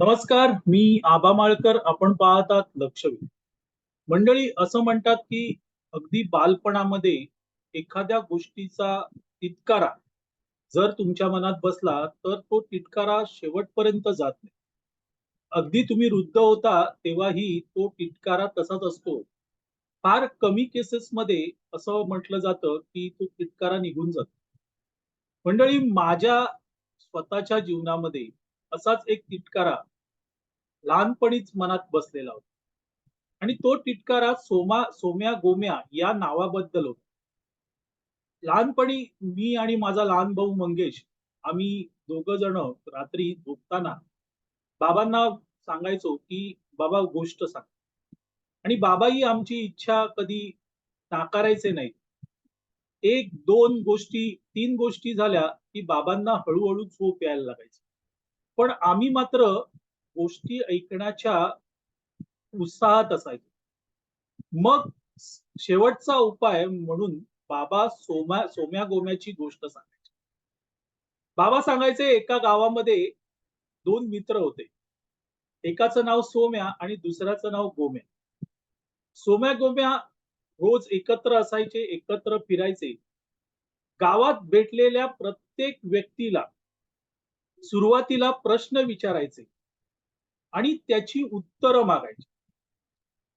नमस्कार मी आबा माळकर आपण पाहतात लक्षवेध. मंडळी असं म्हणतात की अगदी बालपणामध्ये एखाद्या गोष्टीचा तिटकारा जर तुमच्या मनात बसला तर तो तिटकारा शेवटपर्यंत जात नाही. अगदी तुम्ही वृद्ध होता तेव्हाही तो तिटकारा तसाच असतो. फार कमी केसेसमध्ये असं म्हटलं जातं की तो तिटकारा निघून जातो. मंडळी माझ्या स्वतःच्या जीवनामध्ये असाच एक तिटकारा लहानपणीच मनात बसलेला होता. आणि तो तिटकारा सोमा सोम्या गोम्या या नावाबद्दल होता. लहानपणी मी आणि माझा लहान भाऊ मंगेश आम्ही दोघ जण रात्री झोपताना बाबांना सांगायचो की बाबा गोष्ट सांग. आणि बाबाही आमची इच्छा कधी नाकारायचे नाही. एक दोन गोष्टी तीन गोष्टी झाल्या की बाबांना हळूहळू झोप यायला लागायची. पण आम्ही मात्र गोष्टी ऐकण्याच्या उत्साहात असायचो. मग शेवटचा उपाय म्हणून बाबा सोम्या सोम्या गोम्याची गोष्ट सांगायची. बाबा सांगायचे एका गावामध्ये दोन मित्र होते. एकाचं नाव सोम्या आणि दुसऱ्याचं नाव गोम्या. सोम्या गोम्या रोज एकत्र असायचे एकत्र फिरायचे. गावात भेटलेल्या प्रत्येक व्यक्तीला सुरुवातीला प्रश्न विचारायचे आणि त्याची उत्तरं मागायची.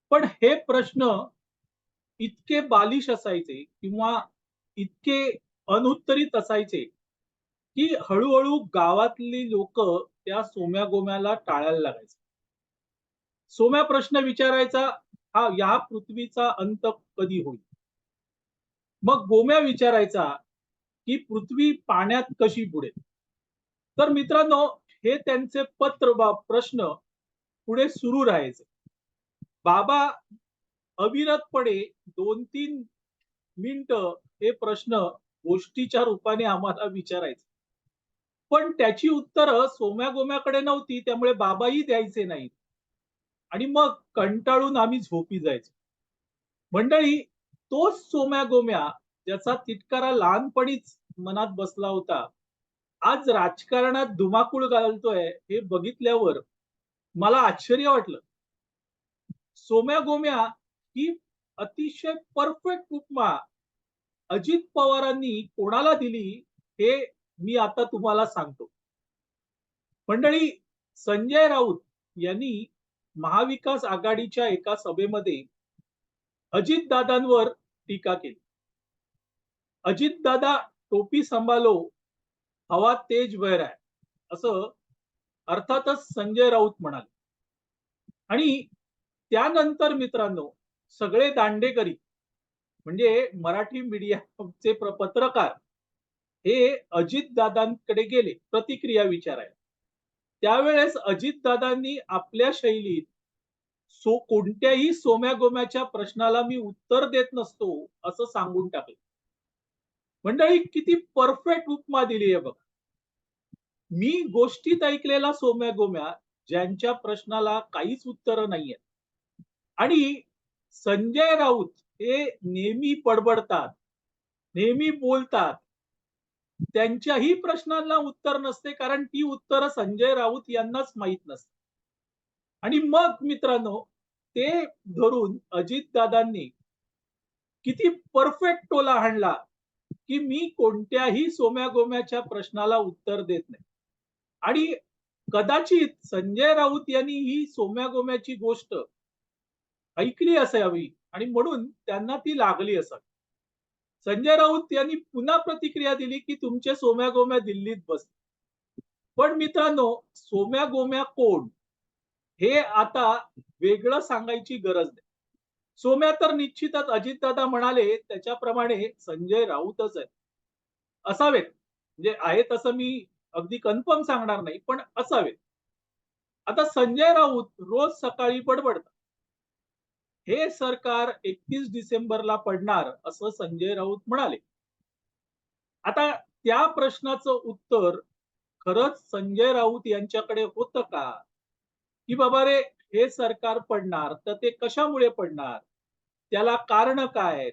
पण हे प्रश्न इतके बालिश असायचे किंवा इतके अनुत्तरित असायचे की हळूहळू गावातली लोक त्या सोम्या गोम्याला टाळायला लागायचे. सोम्या प्रश्न विचारायचा हा या पृथ्वीचा अंत कधी होईल? मग गोम्या विचारायचा की पृथ्वी पाण्यात कशी बुडेल? तर मित्रांनो हे त्यांचे पत्र बा प्रश्न पुढे सुरू राहायचे. बाबा अविरतपणे दोन तीन मिनिट हे प्रश्न गोष्टीच्या रूपाने आम्हाला विचारायचे. पण त्याची उत्तरं सोम्या गोम्याकडे नव्हती त्यामुळे बाबाही द्यायचे नाहीत. आणि मग कंटाळून आम्ही झोपी जायचो. मंडळी तोच सोम्या गोम्या ज्याचा तिटकारा लहानपणीच मनात बसला होता आज राजकारणात धुमाकूळ घालतोय हे बघितल्यावर मला आश्चर्य वाटलं. सोम्या गोम्या ही अतिशय परफेक्ट उपमा अजित पवारांनी कोणाला दिली हे मी आता तुम्हाला सांगतो. मंडळी संजय राऊत यांनी महाविकास आघाडीच्या एका सभेमध्ये अजितदादांवर टीका केली. अजितदादा टोपी सांभालो हवा तेज वैर आहे. असं अर्थातच संजय राऊत म्हणाले. आणि त्यानंतर मित्रांनो सगळे दांडेकरी म्हणजे मराठी मीडियाचे पत्रकार हे अजितदादांकडे गेले प्रतिक्रिया विचारायला. त्यावेळेस अजितदादांनी आपल्या शैलीत सो कोणत्याही सोम्या गोम्याच्या प्रश्नाला मी उत्तर देत नसतो असं सांगून टाकलं. मंडळी किती परफेक्ट उपमा दिली आहे बघा. मी गोष्टीत ऐकलेला सोम्या गोम्या ज्यांच्या प्रश्नाला काहीच उत्तर नाहीये आणि संजय राऊत हे नेहमी पडबडतात नेहमी बोलतात. त्यांच्याही प्रश्नांना उत्तर नसते कारण ती उत्तर संजय राऊत यांनाच माहीत नसते आणि मग मित्रांनो ते धरून अजित दादांनी किती परफेक्ट टोला हाणला. की मी कोणत्याही सोम्या गोम्याच्या प्रश्नाला उत्तर देत नाही. आणि कदाचित संजय राऊत यांनी ही सोम्या गोम्याची गोष्ट ऐकली असावी आणि म्हणून त्यांना ती लागली असावी. संजय राऊत यांनी पुन्हा प्रतिक्रिया दिली की तुमचे सोम्या गोम्या दिल्लीत बस पण मित्रांनो सोम्या गोम्या कोण? हे आता वेगळं सांगायची गरज नाही. सोम्या तर निश्चितच अजितदादा म्हणाले त्याच्याप्रमाणे संजय राऊतच आहे असावेत. म्हणजे आहे तसं मी अगदी कन्फर्म सांगणार नाही पण असावेत. आता संजय राऊत रोज सकाळी बडबडतात. हे सरकार एकतीस डिसेंबरला पडणार असं संजय राऊत म्हणाले. आता त्या प्रश्नाचं उत्तर खरंच संजय राऊत यांच्याकडे होतं का? की बाबा रे हे सरकार पडणार तर ते कशामुळे पडणार? त्याला कारण काय आहेत?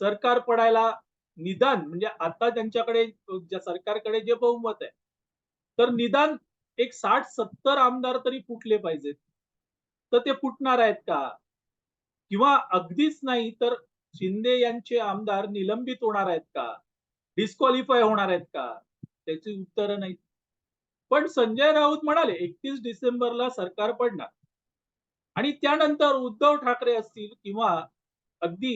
सरकार पडायला निदान म्हणजे आता त्यांच्याकडे सरकारकडे जे बहुमत आहे तर निदान एक साठ सत्तर आमदार तरी फुटले पाहिजेत. तर ते फुटणार आहेत का? किंवा अगदीच नाही तर शिंदे यांचे आमदार निलंबित होणार आहेत का? डिस्क्वालिफाय होणार आहेत का? त्याची उत्तरं नाही पण संजय राऊत म्हणाले एकतीस डिसेंबरला सरकार पडणार. आणि त्यानंतर उद्धव ठाकरे असतील किंवा अगदी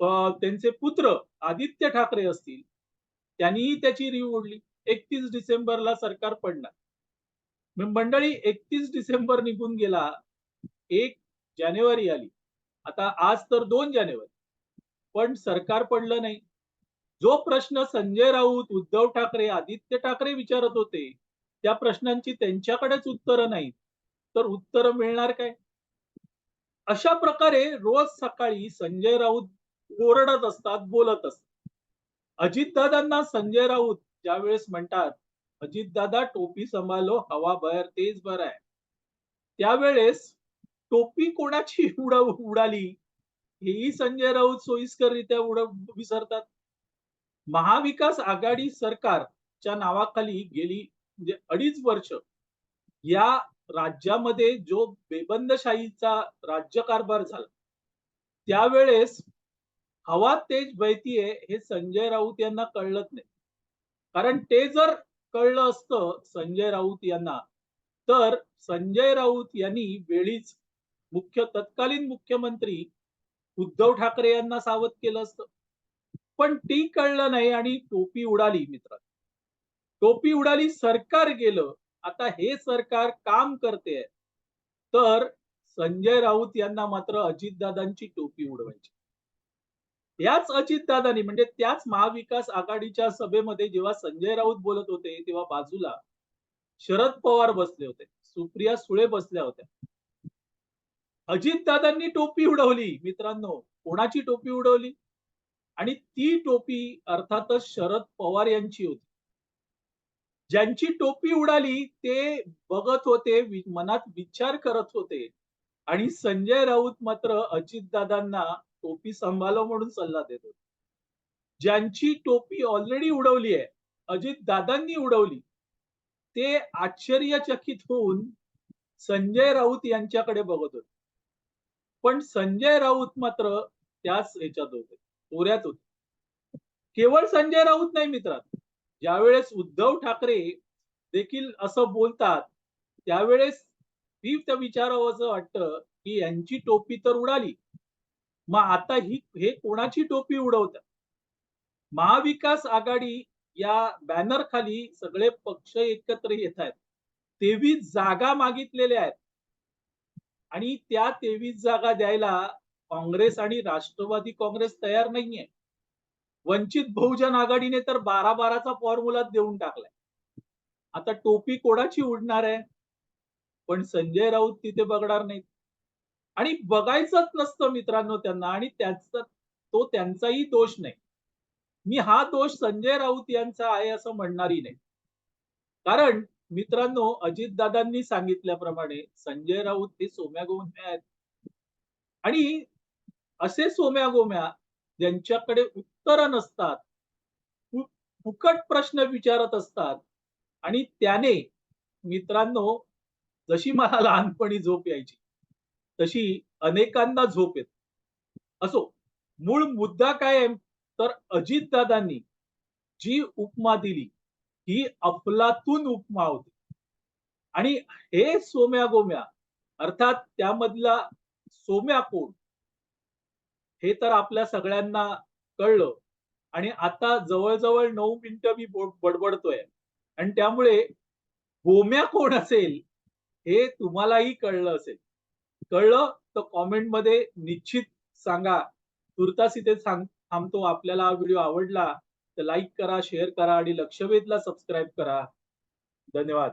त्यांचे पुत्र आदित्य ठाकरे असतील त्यांनीही त्याची रीव ओढली. एकतीस डिसेंबरला सरकार पडणार. मंडळी एकतीस डिसेंबर निघून गेला. एक जानेवारी आली. आता आज तर दोन जानेवारी. पण सरकार पडलं नाही. जो प्रश्न संजय राऊत उद्धव ठाकरे आदित्य ठाकरे विचारत होते त्या प्रश्नांची त्यांच्याकडेच उत्तरं नाहीत. तर उत्तर मिळणार काय? अशा प्रकारे रोज सकाळी संजय राऊत ओरडत असतात बोलत असतात. अजितदादांना संजय राऊत ज्यावेळेस म्हणतात अजितदादा टोपी सांभाळलो हवा बाहेर तेच बरं आहे. त्यावेळेस टोपी कोणाची उडव उडाली? हेही संजय राऊत सोयीस्कररित्या उड विसरतात. महाविकास आघाडी सरकारच्या नावाखाली गेली म्हणजे अडीच वर्ष. या राज्यामध्ये जो बेबंदशाहीचा राज्यकारभार झाला त्यावेळेस हवा तेज बैतीये हे संजय राऊत यांना कळलंच नाही. कारण ते जर कळलं असतं संजय राऊत यांना तर संजय राऊत यांनी वेळीच मुख्य तत्कालीन मुख्यमंत्री उद्धव ठाकरे यांना सावध केलं असतं. पण ती कळलं नाही आणि टोपी उडाली मित्र टोपी उडाली सरकार गेलं आता हे सरकार काम करते. तर संजय राऊत यांना मात्र अजितदादांची टोपी उडवायची. याच अजितदादांनी म्हणजे त्याच महाविकास आघाडीच्या सभेमध्ये जेव्हा संजय राऊत बोलत होते तेव्हा बाजूला शरद पवार बसले होते. सुप्रिया सुळे बसल्या होत्या. अजितदादांनी टोपी उडवली मित्रांनो. कोणाची टोपी उडवली? आणि ती टोपी अर्थातच शरद पवार यांची होती. ज्यांची टोपी उडाली ते बघत होते मनात विचार करत होते. आणि संजय राऊत मात्र अजितदादांना टोपी सांभाळव म्हणून सल्ला देत होते. ज्यांची टोपी ऑलरेडी उडवली आहे अजितदादांनी उडवली ते आश्चर्यचकित होऊन संजय राऊत यांच्याकडे बघत होते. पण संजय राऊत मात्र त्याच ह्याच्यात होते चोऱ्यात होते. केवळ संजय राऊत नाही मित्रात ज्यावेळेस उद्धव ठाकरे देखील असं बोलतात त्यावेळेस ही त्या विचारावं असं वाटतं की यांची टोपी तर उडाली. मग आता ही हे कोणाची टोपी उडवतात महाविकास आघाडी या बॅनर खाली सगळे पक्ष एकत्र येत आहेत. तेवीस जागा मागितलेल्या आहेत. आणि त्या तेवीस जागा द्यायला काँग्रेस आणि राष्ट्रवादी काँग्रेस तयार नाहीये. वंचित बहुजन आघाडीने तर बारा बाराचा फॉर्म्युला देऊन टाकलाय. आता टोपी कोणाची उडणार आहे? पण संजय राऊत तिथे बघणार नाहीत. आणि बघायचंच नसतं मित्रांनो त्यांना आणि त्याचा तो त्यांचाही दोष नाही. मी हा दोष संजय राऊत यांचा आहे असं म्हणणारही नाही. कारण मित्रांनो अजितदादांनी सांगितल्याप्रमाणे संजय राऊत हे सोम्या गोम्या आहेत. आणि असे सोम्या गोम्या ज्यांच्याकडे उत्तरं नसतात फुकट प्रश्न विचारत असतात आणि त्याने मित्रांनो जशी मला लहानपणी झोप यायची तशी अनेकांना झोप येत. असो मूळ मुद्दा काय आहे? तर अजितदादांनी जी उपमा दिली ही अफलातून उपमा होती. आणि हे सोम्या गोम्या अर्थात त्यामधला सोम्या कोण हे तर आपल्या सगळ्यांना कळलं. आणि आता जवळजवळ नऊ मिनिटं मी बडबडतोय. आणि त्यामुळे गोम्या कोण असेल हे तुम्हालाही कळलं असेल. कळलं तर कॉमेंटमध्ये निश्चित सांगा. तुर्तास इथे सांग थांबतो. आपल्याला हा व्हिडिओ आवडला तर लाईक करा शेअर करा आणि लक्षवेधला सबस्क्राईब करा. धन्यवाद.